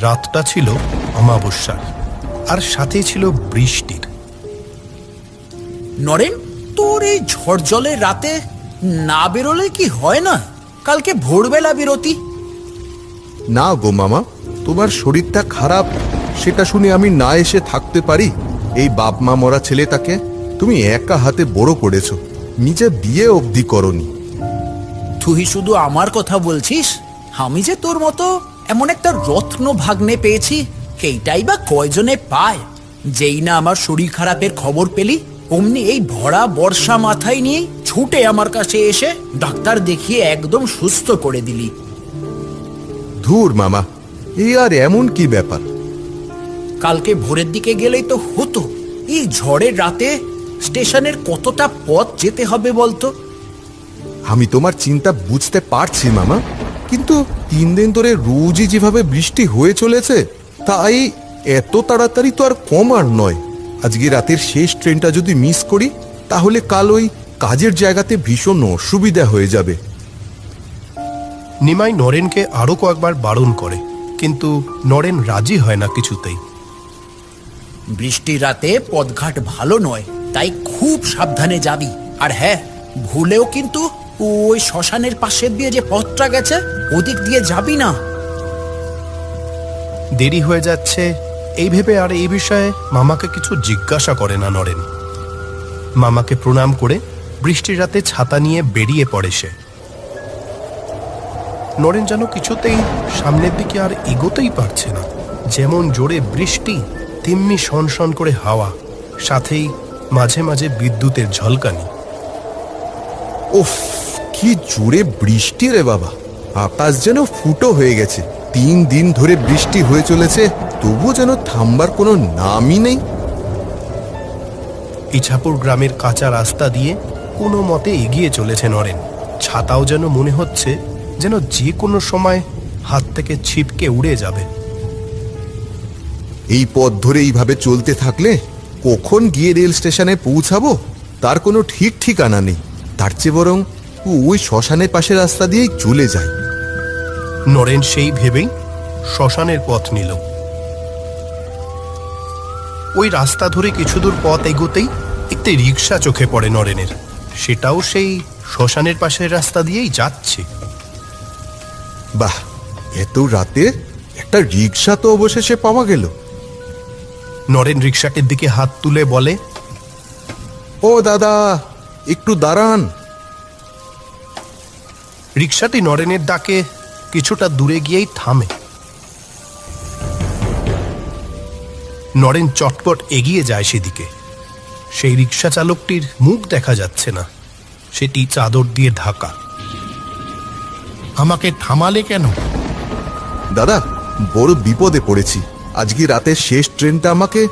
রাতটা ছিল অমাবস্যার আর সাথে ছিল বৃষ্টির। নরেন তোর এই ঝড় জলের রাতে না বেরোলে কি হয় না? কালকে ভোরবেলা বিরতি। না গো মামা তোমার শরীরটা খারাপ সেটা শুনে আমি না এসে থাকতে পারি। এই বাপ মা মরা ছেলেটাকে তুমি একা হাতে বড় করেছ নিজে বিয়ে অবধি করনি। তুই শুধু আমার কথা বলছিস? আমি যে তোর মতো এমন একটা রত্ন ভাগ্নে পেয়েছি সেইটাই বা কয়জনে পায়? যেই না আমার শরীর খারাপের খবর পেলি অমনি এই ভরা বর্ষা মাথায় নিয়ে ছুটে আমার কাছে এসে ডাক্তার দেখিয়ে একদম সুস্থ করে দিলি। ধুর মামা এই আর এমন কি ব্যাপার? কালকে ভোরের দিকে গেলেই তো হতো এই ঝড়ের রাতে স্টেশনের কতটা পথ যেতে হবে বলতো? আমি তোমার চিন্তা বুঝতে পারছি মামা। কিন্তু তিন দিন ধরে রোজই যেভাবে বৃষ্টি হয়ে চলেছে তাই এত তাড়াতাড়ি তো আর কম আর নয়। আজকে রাতের শেষ ট্রেনটা যদি মিস করি তাহলে কাল ওই কাজের জায়গাতে ভীষণ অসুবিধা হয়ে যাবে। নিমাই নরেনকে আরও কয়েকবার বারণ করে কিন্তু নরেন রাজি হয় না কিছুতেই। বৃষ্টি রাতে পথঘাট ভালো নয় তাই খুব সাবধানে যাবি। আর হ্যাঁ ভুলেও কিন্তু ওই শ্মশানের পাশে দিয়ে যে পথটা গেছে, ওদিক দিয়ে যাবি না। দেরি হয়ে যাচ্ছে। এই ভেবে আর এই বিষয়ে মামাকে কিছু জিজ্ঞাসা করে না নরেন। মামাকে প্রণাম করে বৃষ্টির রাতে ছাতা নিয়ে বেরিয়ে পড়ে সে। নরেন যেন কিছুতেই সামনের দিকে আর এগোতেই পারছে না। যেমন জোরে বৃষ্টি, তেমনি শনশন করে হাওয়া, সাথেই মাঝে মাঝে বিদ্যুতের ঝলকানি। উফ! কি জোরে বৃষ্টি রে বাবা। আকাশ যেন ফুটো হয়ে গেছে। তিন দিন ধরে বৃষ্টি হয়ে চলেছে তবু যেন থামবার কোনো নামই নেই। ইছাপুর গ্রামের কাঁচা রাস্তা দিয়ে কোনো মতে এগিয়ে চলেছে নরেন ছাতাও যেন মনে হচ্ছে যেন যে কোনো সময় হাত থেকে ছিপকে উড়ে যাবে। এই পথ ধরে এইভাবে চলতে থাকলে কখন গিয়ে রেল স্টেশনে পৌঁছাবো তার কোনো ঠিক ঠিকানা নেই। তার চেয়ে বরং ওই শ্মশানের পাশে রাস্তা দিয়েই চলে যায়। নরেন সেই ভেবেই শ্মশানের পথ নিল। ওই রাস্তা ধরে কিছু দূর পথ এগোতেই একটি রিক্সা চোখে পড়ে নরেনের। সেটাও সেই শ্মশানের পাশের রাস্তা দিয়েই যাচ্ছে। বাহ এত রাতে একটা রিক্সা তো অবশেষে পাওয়া গেল। নরেন রিক্সাটির দিকে হাত তুলে বলে ও দাদা একটু দাঁড়ান। রিক্সাটি নরেনের ডাকে কিছুটা দূরে গিয়েই থামে। নরেন চটপট এগিয়ে যায় সেদিকে। সেই রিক্সা চালকটির মুখ দেখা যাচ্ছে না। সেটি চাদর দিয়ে ঢাকা। আমাকে থামালে কেন? দাদা, বড় বিপদে পড়েছি। আজকে রাতের শেষ ট্রেনটা আমাকে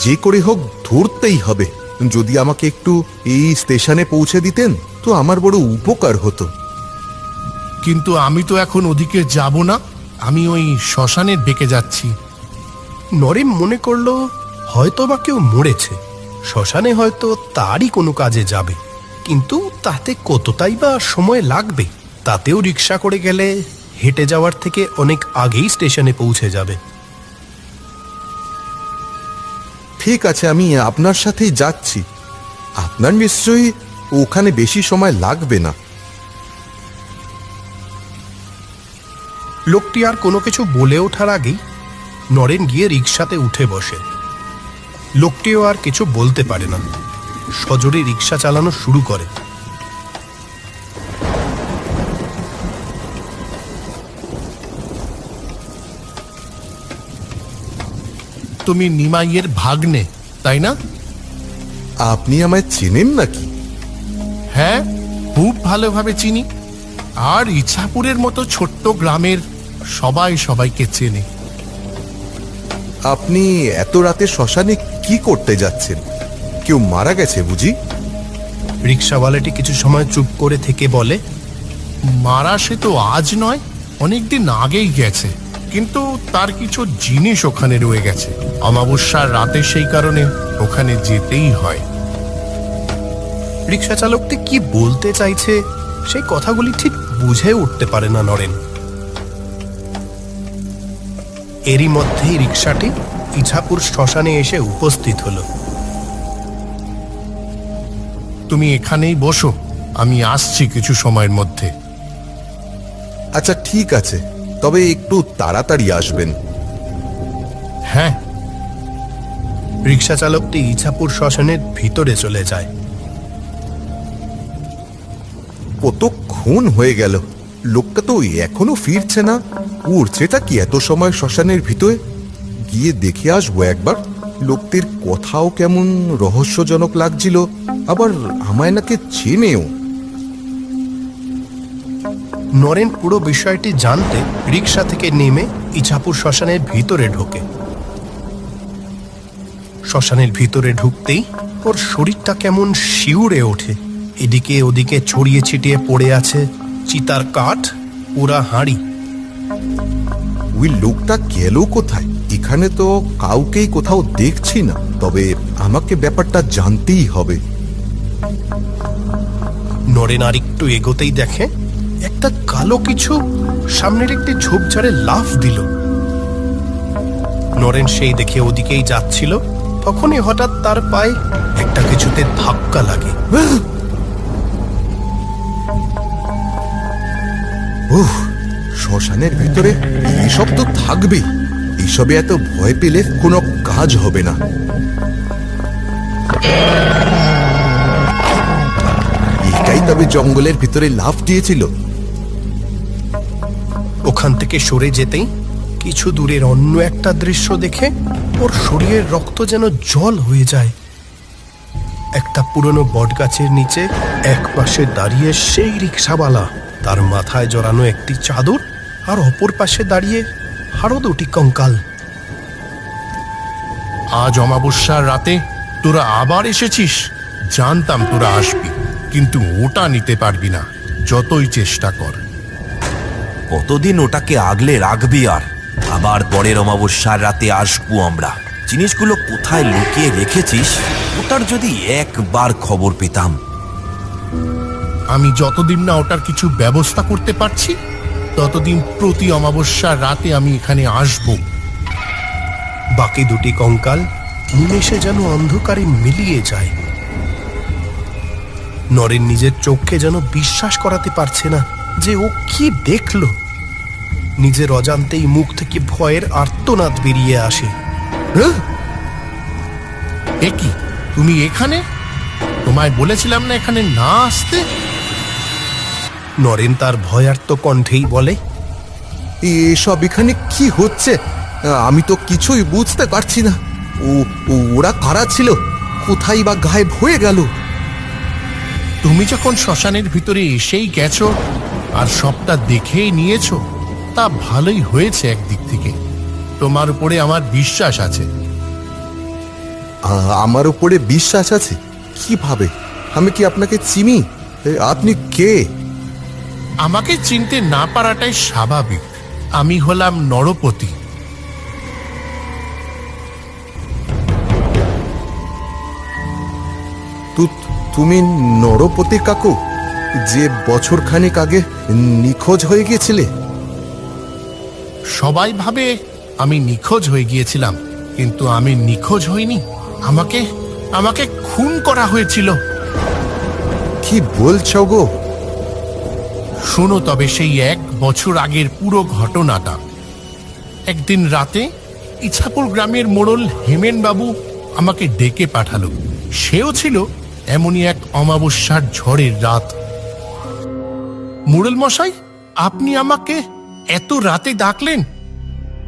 যে করে হোক ধরতেই হবে। যদি আমাকে একটু এই স্টেশনে পৌঁছে দিতেন, তো আমার বড় উপকার হতো। কিন্তু আমি তো এখন ওদিকে যাব না। আমি ওই শ্মশানের বেঁকে যাচ্ছি। নরেন মনে করল হয়তো বা কেউ মরেছে। শ্মশানে হয়তো তারই কোনো কাজে যাবে। কিন্তু তাতে কতটাই বা সময় লাগবে? তাতেও রিক্সা করে গেলে হেঁটে যাওয়ার থেকে অনেক আগেই স্টেশনে পৌঁছে যাবে। ঠিক আছে আমি আপনার সাথেই যাচ্ছি। আপনার নিশ্চয়ই ওখানে বেশি সময় লাগবে না। লোকটি আর কোনো কিছু বলে ওঠার আগেই নরেন গিয়ে রিক্সাতে উঠে বসে। লোকটিও আর কিছু বলতে পারে না। সজোরে রিক্সা চালানো শুরু করে। তুমি নিমাইয়ের ভাগ্নে তাই না? আপনি আমায় চেনেন নাকি? হ্যাঁ খুব ভালোভাবে চিনি। আর ইছাপুরের মতো ছোট্ট গ্রামের সবাই সবাইকে চেনে। আপনি এত রাতে শ্মশানে কি করতে যাচ্ছেন? কেউ মারা গেছে বুঝি? রিক্সাওয়ালাটি কিছু সময় চুপ করে থেকে বলে মারা সে তো আজ নয় অনেকদিন আগেই গেছে। কিন্তু তার কিছু জিনিস ওখানে রয়ে গেছে। অমাবস্যার রাতে সেই কারণে ওখানে যেতেই হয়। রিক্সা চালকটি কি বলতে চাইছে সেই কথাগুলি ঠিক বুঝে উঠতে পারে না নরেন। এরই মধ্যেই রিক্সাটি ইছাপুর শ্মশানে এসে উপস্থিত হলো। তুমি এখানেই বসো আমি আসছি কিছু সময়ের মধ্যে। আচ্ছা ঠিক আছে তবে একটু তাড়াতাড়ি আসবেন। হ্যাঁ। রিক্সা চালকটি ইছাপুর শ্মশানের ভিতরে চলে যায়। কতক্ষণ হয়ে গেল? লোকটা তো এখনও ফিরছে না। উড়ছেটা কি এত সময় শ্মশানের ভিতরে? গিয়ে দেখে আসব একবার। লোকটির কথাও কেমন রহস্যজনক লাগছিল। আবার আমায় নাকি চেনেও। নরেন পুরো বিষয়টি জানতে রিক্সা থেকে নেমে ইছাপুর শ্মশানের ভিতরে ঢোকে। শ্মশানের ভিতরে ঢুকতেই ওর শরীরটা কেমন শিউরে ওঠে। এদিকে ওদিকে ছড়িয়ে ছিটিয়ে পড়ে আছে চিতার কাঠ পুরা হাঁড়ি। ওই লোকটা গেল কোথায়? এখানে তো কাউকেই কোথাও দেখছি না তবে আমাকে ব্যাপারটা জানতেই হবে। নরেন আর একটু এগোতেই দেখে একটা কালো কিছু সামনের একটি ঝোপঝাড়ে লাফ দিল। নরেন সেই দেখে ওদিকেই যাচ্ছিল তখনই হঠাৎ তার পায়ে একটা কিছুতে ধাক্কা লাগে। উহ, শ্মশানের ভিতরে এসব তো থাকবেই। এইসবে এত ভয় পেলে কোনো কাজ হবে না। এটাই তবে জঙ্গলের ভিতরে লাফ দিয়েছিল। ওখান থেকে সরে যেতেই কিছু দূরের অন্য একটা দৃশ্য দেখে ওর শরীরের রক্ত যেন জল হয়ে যায়। একটা পুরনো বটগাছের নিচে এক পাশে দাঁড়িয়ে সেই রিক্সাওয়ালা তার মাথায় জড়ানো একটি চাদর আর অপর পাশে দাঁড়িয়ে আরও দুটি কঙ্কাল। আজ অমাবস্যার রাতে তোরা আবার এসেছিস? জানতাম তোরা আসবি কিন্তু ওটা নিতে পারবি না। যতই চেষ্টা কর। কতদিন ওটাকে আগলে রাখবি আর? আবার পরের অমাবস্যার রাতে আসব আমরা। জিনিসগুলো কোথায় লুকিয়ে রেখেছিস ওটার যদি একবার খবর পেতাম। আমি যতদিন না ওটার কিছু ব্যবস্থা করতে পারছি ততদিন প্রতি অমাবস্যার রাতে আমি এখানে আসব। বাকি দুটি কঙ্কাল নিমেষে যেন অন্ধকারে মিলিয়ে যায়। নরেন নিজের চোখকে যেন বিশ্বাস করাতে পারছে না যে ও কি দেখল। নিজের অজান্তেই মুখ থেকে ভয়ের আর্তনাদ বেরিয়ে আসে? এ কি? তুমি এখানে? তোমায় বলেছিলাম না এখানে না আসতে? নরেন তার ভয়ার্ত কণ্ঠেই বলে, এসব এখানে কি হচ্ছে? আমি তো কিছুই বুঝতে পারছি না। ও, ওরা কারা ছিল? কোথায় বা গায়েব হয়ে গেল? তুমি যখন শ্মশানের ভিতরে এসেই গেছো আর সবটা দেখেই নিয়েছো, তা ভালোই হয়েছে একদিক থেকে। তোমার উপরে আমার বিশ্বাস আছে। আমার উপরে বিশ্বাস আছে? কীভাবে? আমি কি আপনাকে চিনি? আপনি কে? আমাকে চিনতে না পারাটাই স্বাভাবিক। আমি হলাম নরপতি। তুমি নরপতি কাকু যে বছর খানেক আগে নিখোঁজ হয়ে গিয়েছিলে? সবাই ভাবে আমি নিখোঁজ হয়ে গিয়েছিলাম কিন্তু আমি নিখোঁজ হইনি। আমাকে আমাকে খুন করা হয়েছিল। কি বলছো গো? শোনো তবে সেই এক বছর আগের পুরো ঘটনাটা। একদিন রাতে ইছাপুর গ্রামের মোড়ল হেমেনবাবু আমাকে ডেকে পাঠালো। সেও ছিল এমনই এক অমাবস্যার ঝড়ের রাত। মোড়ল মশাই, আপনি আমাকে এত রাতে ডাকলেন?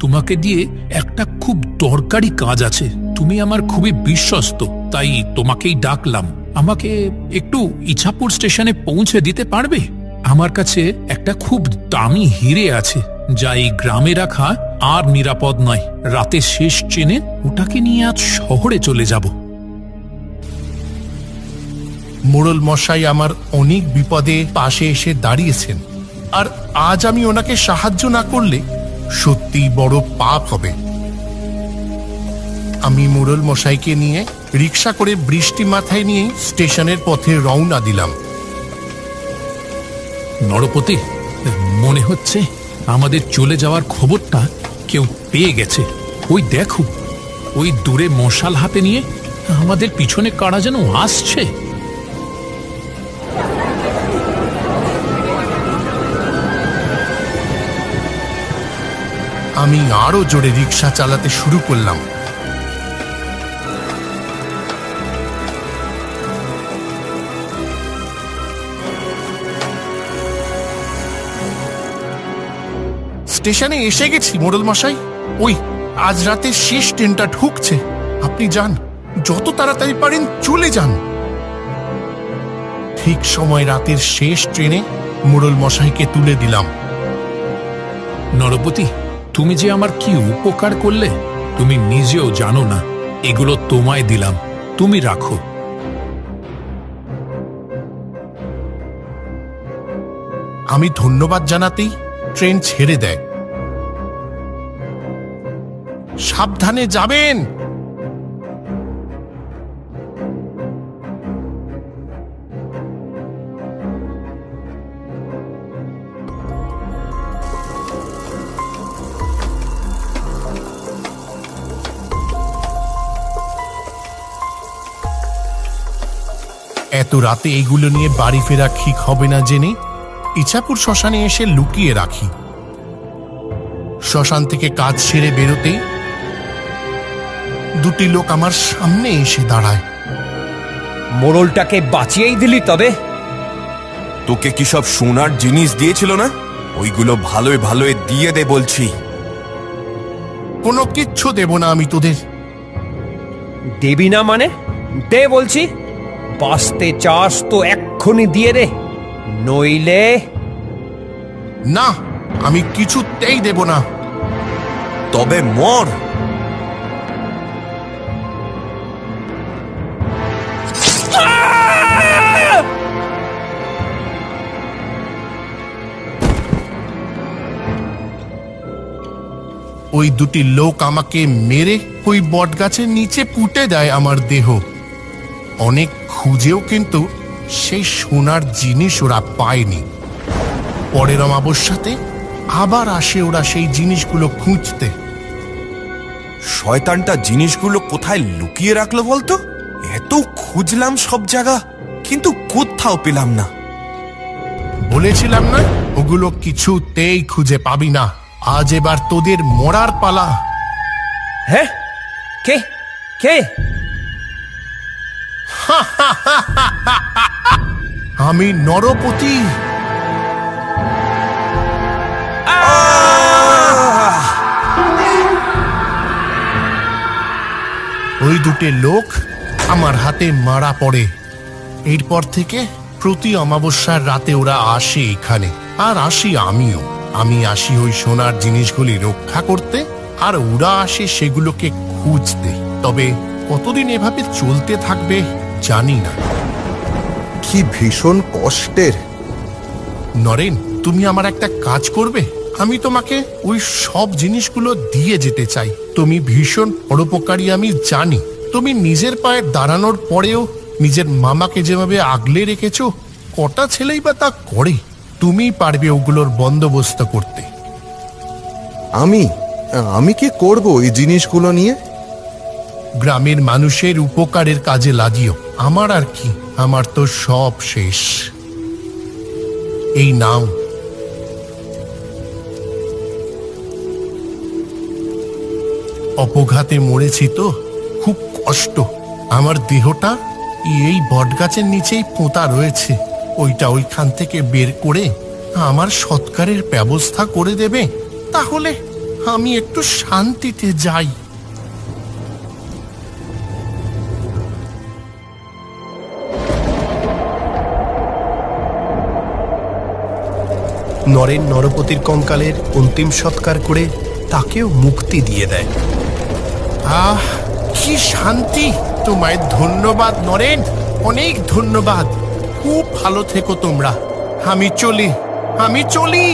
তোমাকে দিয়ে একটা খুব দরকারি কাজ আছে। তুমি আমার খুবই বিশ্বস্ত, তাই তোমাকেই ডাকলাম। আমাকে একটু ইছাপুর স্টেশনে পৌঁছে দিতে পারবে? আমার কাছে একটা খুব দামি হিরে আছে, যা এই গ্রামে রাখা আর নিরাপদ নয়। রাতে শেষ চেনে ওটাকে নিয়ে আজ শহরে চলে যাব। মোড়ল মশাই আমার অনেক বিপদে পাশে এসে দাঁড়িয়েছেন, আর আজ আমি ওনাকে সাহায্য না করলে সত্যি বড় পাপ হবে। আমি মোড়ল মশাইকে নিয়ে রিক্সা করে বৃষ্টি মাথায় নিয়ে স্টেশনের পথে রওনা দিলাম। নরপতি, মনে হচ্ছে আমাদের চলে যাওয়ার খবরটা কেউ পেয়ে গেছে। ওই দেখো, ওই দূরে মশাল হাতে নিয়ে আমাদের পিছনে কারা যেন আসছে। আমি আরও জোরে রিক্সা চালাতে শুরু করলাম। স্টেশনে এসে গেছি, মোড়ল মশাই। ওই, আজ রাতে শেষ ট্রেনটা ঢুকছে। আপনি যান। যত তাড়াতাড়ি পারেন, চলে যান। ঠিক সময় রাতের শেষ ট্রেনে মোড়ল মশাইকে তুলে দিলাম। নরপতি, তুমি যে আমার কি উপকার করলে, তুমি নিজেও জানো না। এগুলো তোমায় দিলাম। তুমি রাখো। আমি ধন্যবাদ জানাতেই ট্রেন ছেড়ে দেয়। সাবধানে যাবেন। এত রাতে এগুলো নিয়ে বাড়ি ফেরা ঠিক হবে না জেনে ইছাপুর শ্মশানে এসে লুকিয়ে রাখি। শ্মশান থেকে কাজ সেরে বেরোতেই দুটি লোক আমার সামনে এসে দাঁড়ায়। মোড়লটাকে বাঁচিয়েই দিলি তবে? তোকে কি সব সোনার জিনিস দিয়েছিল না? ওইগুলো ভালোই ভালোই দিয়ে দে বলছি। কোনো কিচ্ছু দেব না আমি তোদের। দেবি না মানে? দে বলছি। বাঁচতে চাস তো এক্ষুনি দিয়ে দে। নইলে না আমি কিছুতেই দেব না। তবে মর। ওই দুটি লোক আমাকে মেরে ওই বটগাছের নিচে পুঁতে দেয় আমার দেহ। অনেক খুঁজেও কিন্তু সেই সোনার জিনিস ওরা পায়নি। পরের অমাবস্যাতে আবার আসে ওরা সেই জিনিসগুলো খুঁজতে। শয়তানটা জিনিসগুলো কোথায় লুকিয়ে রাখল বলতো? এত খুঁজলাম সব জায়গা কিন্তু কোথাও পেলাম না। বলেছিলাম না ওগুলো কিছুতেই খুঁজে পাবি না। আজ এবার তোদের মরার পালা। হ্যাঁ কে? কে? আমি নরপতি। ওই দুটি লোক আমার হাতে মারা পড়ে। এরপর থেকে প্রতি অমাবস্যার রাতে ওরা আসে এখানে আর আসি আমিও। আমি আসি ওই সোনার জিনিসগুলি রক্ষা করতে আর ওরা আসে সেগুলোকে খুঁজতে। তবে কতদিন এভাবে চলতে থাকবে জানি না। কি ভীষণ কষ্টের। নরেন তুমি আমার একটা কাজ করবে। আমি তোমাকে ওই সব জিনিসগুলো দিয়ে যেতে চাই। তুমি ভীষণ পরোপকারী আমি জানি। তুমি নিজের পায়ে দাঁড়ানোর পরেও নিজের মামাকে যেভাবে আগলে রেখেছো কটা ছেলেই বা তা করে। তুমি পারবে ওগুলোর বন্দোবস্ত করতে। আমি? আমি কি করব এই জিনিসগুলো নিয়ে? গ্রামের মানুষের উপকারের কাজে লাগিও। আমার আর কি? আমার তো সব শেষ। এই নাও। অপঘাতে মরেছি তো খুব কষ্ট। আমার দেহটা এই বটগাছের নিচেই পোঁতা রয়েছে। ওইটা ওইখান থেকে বের করে আমার সৎকারের ব্যবস্থা করে দেবে তাহলে আমি একটু শান্তিতে যাই। নরেন নরপতির কঙ্কালের অন্তিম সৎকার করে তাকেও মুক্তি দিয়ে দেয়। আহ কি শান্তি! তোমায় ধন্যবাদ নরেন অনেক ধন্যবাদ। খুব ভালো থেকো তোমরা। আমি চলি আমি চলি।